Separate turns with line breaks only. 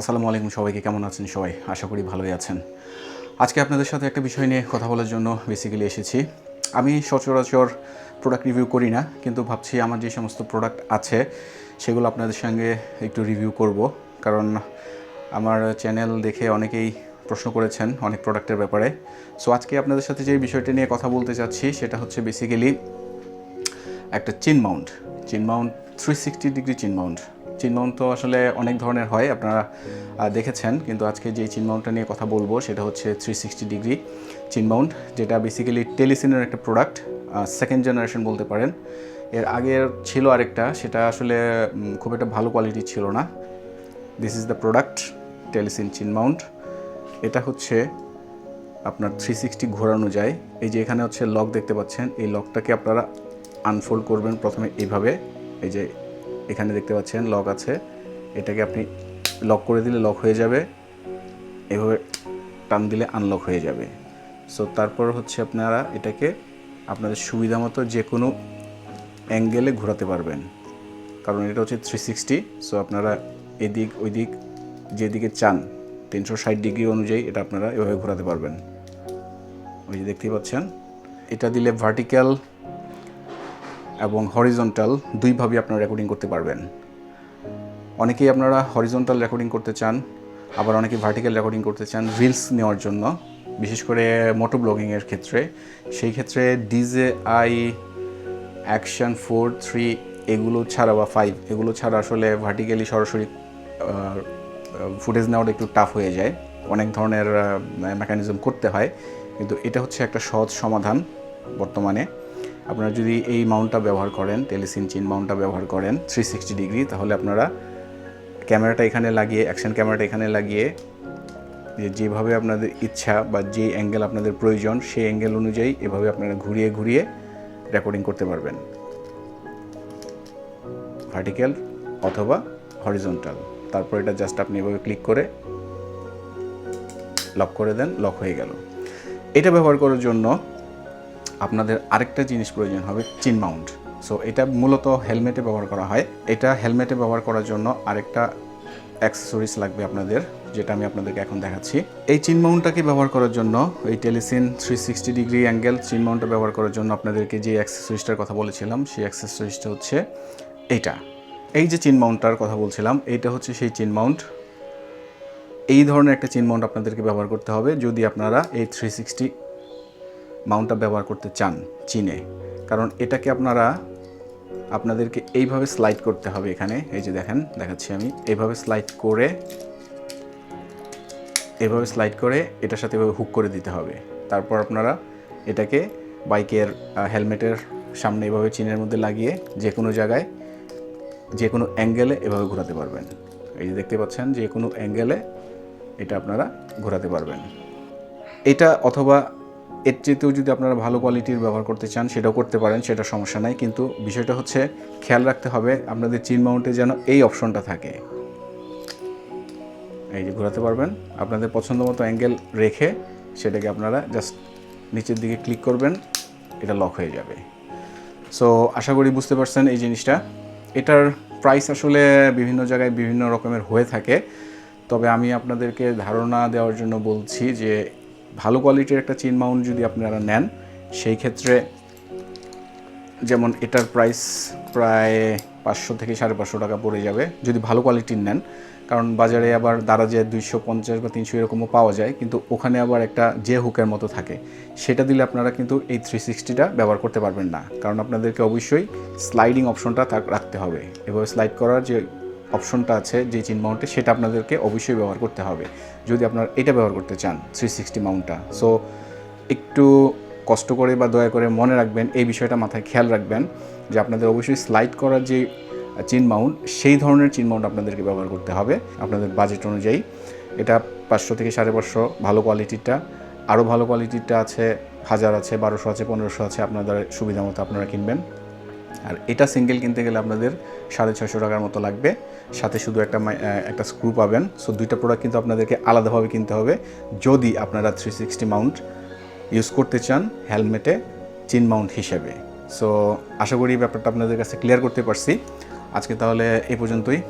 আসসালামু আলাইকুম সবাইকে, কেমন আছেন সবাই? আশা করি ভালোই আছেন। আজকে আপনাদের সাথে একটা বিষয় নিয়ে কথা বলার জন্য বেসিক্যালি এসেছি। আমি সচরাচর প্রোডাক্ট রিভিউ করি না, কিন্তু ভাবছি আমার যে সমস্ত প্রোডাক্ট আছে, সেগুলো আপনাদের সঙ্গে একটু রিভিউ করব। কারণ আমার চ্যানেল দেখে অনেকেই প্রশ্ন করেছেন অনেক প্রোডাক্টের ব্যাপারে। সো আজকে আপনাদের সাথে যে বিষয়টি নিয়ে কথা বলতে চাচ্ছি, সেটা হচ্ছে বেসিক্যালি একটা chin mount chin mount three sixty degree chin mount mount তো আসলে অনেক ধরনের হয়, আপনারা দেখেছেন। কিন্তু আজকে যে চিন মাউন্টটা নিয়ে কথা বলব, সেটা হচ্ছে three sixty degree chin mount যেটা বেসিক্যালি টেলিসিনের একটা প্রোডাক্ট সেকেন্ড জেনারেশন বলতে পারেন। এর আগের ছিল আরেকটা, সেটা আসলে খুব একটা ভালো কোয়ালিটি ছিল না। This is the product Telesin chin mount এটা হচ্ছে আপনার থ্রি সিক্সটি ঘোরানো যায়। এই যে এখানে হচ্ছে লক দেখতে পাচ্ছেন, এই লকটাকে আপনারা আনফোল্ড করবেন প্রথমে এইভাবে। এই যে এখানে দেখতে পাচ্ছেন, লক আছে। এটাকে আপনি লক করে দিলে লক হয়ে যাবে। এভাবে টান দিলে আনলক হয়ে যাবে। সো তারপর হচ্ছে আপনারা এটাকে আপনাদের সুবিধা মতো যে কোনো অ্যাঙ্গেলে ঘোরাতে পারবেন। কারণ এটা হচ্ছে থ্রি সিক্সটি সো আপনারা এদিক ওই দিক যেদিকে চান, তিনশো ষাট ডিগ্রি অনুযায়ী এটা আপনারা এভাবে ঘোরাতে পারবেন। ওই যে দেখতেই পাচ্ছেন, এটা দিলে ভার্টিক্যাল এবং হরিজন্টাল দুইভাবে আপনারা রেকর্ডিং করতে পারবেন। অনেকেই আপনারা হরিজন্টাল রেকর্ডিং করতে চান, আবার অনেকে ভার্টিক্যাল রেকর্ডিং করতে চান রিলস নেওয়ার জন্য, বিশেষ করে মোটো ব্লগিংয়ের ক্ষেত্রে। সেই ক্ষেত্রে DJ I action four three এগুলো ছাড়া বা ফাইভ এগুলো ছাড়া আসলে ভার্টিক্যালি সরাসরি ফুটেজ নেওয়াটা একটু টাফ হয়ে যায়। অনেক ধরনের মেকানিজম করতে হয়। কিন্তু এটা হচ্ছে একটা সহজ সমাধান বর্তমানে। আপনারা যদি এই মাউন্টটা ব্যবহার করেন টেলিসিন চিন মাউন্টটা ব্যবহার করেন থ্রি সিক্সটি ডিগ্রি তাহলে আপনারা ক্যামেরাটা এখানে লাগিয়ে অ্যাকশন ক্যামেরাটা এখানে লাগিয়ে যেভাবে আপনাদের ইচ্ছা বা যে অ্যাঙ্গেল আপনাদের প্রয়োজন, সেই অ্যাঙ্গেল অনুযায়ী এভাবে আপনারা ঘুরিয়ে ঘুরিয়ে রেকর্ডিং করতে পারবেন। ভার্টিক্যাল অথবা হরিজন্টাল তারপর এটা জাস্ট আপনি এভাবে ক্লিক করে লক করে দেন লক হয়ে গেল। এটা ব্যবহার করার জন্য আপনাদের আরেকটা জিনিস প্রয়োজন হবে চিন মাউন্ট সো এটা মূলত হেলমেটে ব্যবহার করা হয়। এটা হেলমেটে ব্যবহার করার জন্য আরেকটা অ্যাক্সেসরিজ লাগবে আপনাদের, যেটা আমি আপনাদেরকে এখন দেখাচ্ছি। এই চিন মাউন্টটাকে ব্যবহার করার জন্য, এই Telesin three sixty degree angle chin মাউন্টটা ব্যবহার করার জন্য আপনাদেরকে যে অ্যাক্সেসরিজটার কথা বলেছিলাম, সেই অ্যাক্সেসরিজটা হচ্ছে এইটা। এই যে চিন মাউন্টটার কথা বলছিলাম, এইটা হচ্ছে সেই চিন মাউন্ট এই ধরনের একটা চিন মাউন্ট আপনাদেরকে ব্যবহার করতে হবে, যদি আপনারা এই থ্রি সিক্সটি মাউন্টটা ব্যবহার করতে চান চীনে। কারণ এটাকে আপনারা, আপনাদেরকে এইভাবে স্লাইড করতে হবে এখানে। এই যে দেখেন, দেখাচ্ছি আমি। এইভাবে স্লাইড করে, এইভাবে স্লাইড করে এটার সাথে এভাবে হুক করে দিতে হবে। তারপর আপনারা এটাকে বাইকের হেলমেটের সামনে এভাবে চিনের মধ্যে লাগিয়ে যে কোনো জায়গায় যে কোনো অ্যাঙ্গেলে এভাবে ঘোরাতে পারবেন। এই যে দেখতে পাচ্ছেন যে কোনো অ্যাঙ্গেলে এটা আপনারা ঘোরাতে পারবেন। এটা অথবা এর চেয়েতেও যদি আপনারা ভালো কোয়ালিটির ব্যবহার করতে চান, সেটাও করতে পারেন, সেটা সমস্যা নাই। কিন্তু বিষয়টা হচ্ছে, খেয়াল রাখতে হবে আপনাদের চিন মাউন্টে যেন এই অপশনটা থাকে। এই যে ঘোরাতে পারবেন, আপনাদের পছন্দ মতো অ্যাঙ্গেল রেখে সেটাকে আপনারা জাস্ট নিচের দিকে ক্লিক করবেন, এটা লক হয়ে যাবে। সো আশা করি বুঝতে পারছেন এই জিনিসটা। এটার প্রাইস আসলে বিভিন্ন জায়গায় বিভিন্ন রকমের হয়ে থাকে। তবে আমি আপনাদেরকে ধারণা দেওয়ার জন্য বলছি যে ভালো কোয়ালিটির একটা চেন মাউন্ট যদি আপনারা নেন, সেই ক্ষেত্রে যেমন এটার প্রাইস প্রায় পাঁচশো থেকে সাড়ে পাঁচশো টাকা পড়ে যাবে যদি ভালো কোয়ালিটির নেন। কারণ বাজারে আবার দারাজে দুইশো পঞ্চাশ বা তিনশো এরকমও পাওয়া যায়, কিন্তু ওখানে আবার একটা যে হুকের মতো থাকে, সেটা দিলে আপনারা কিন্তু এই থ্রি সিক্সটিটা ব্যবহার করতে পারবেন না। কারণ আপনাদেরকে অবশ্যই স্লাইডিং অপশনটা রাখতে হবে। এভাবে স্লাইড করার যে অপশনটা আছে যে চিন মাউন্টে, সেটা আপনাদেরকে অবশ্যই ব্যবহার করতে হবে। যদি আপনারা এটা ব্যবহার করতে চান থ্রি সিক্সটি মাউন্টটা। সো একটু কষ্ট করে বা দয়া করে মনে রাখবেন, এই বিষয়টা মাথায় খেয়াল রাখবেন যে আপনাদের অবশ্যই স্লাইড করার যে চিন মাউন্ট, সেই ধরনের চিন মাউন্ট আপনাদেরকে ব্যবহার করতে হবে আপনাদের বাজেট অনুযায়ী। এটা পাঁচশো থেকে সাড়ে পাঁচশো, ভালো কোয়ালিটিরটা আরও ভালো কোয়ালিটিরটা আছে, হাজার আছে, বারোশো আছে, পনেরোশো আছে, আপনাদের সুবিধা মতো আপনারা কিনবেন। আর এটা সিঙ্গেল কিনতে গেলে আপনাদের সাড়ে ছশো টাকার মতো লাগবে। সাথে শুধু একটা একটা স্ক্রু পাবেন। সো দুইটা প্রোডাক্ট কিন্তু আপনাদেরকে আলাদাভাবে কিনতে হবে। যদি আপনারা থ্রি সিক্সটি মাউন্ট ইউজ করতে চান হেলমেটে চিন মাউন্ট হিসেবে। সো আশা করি ব্যাপারটা আপনাদের কাছে ক্লিয়ার করতে পারছি। আজকে তাহলে এ পর্যন্তই।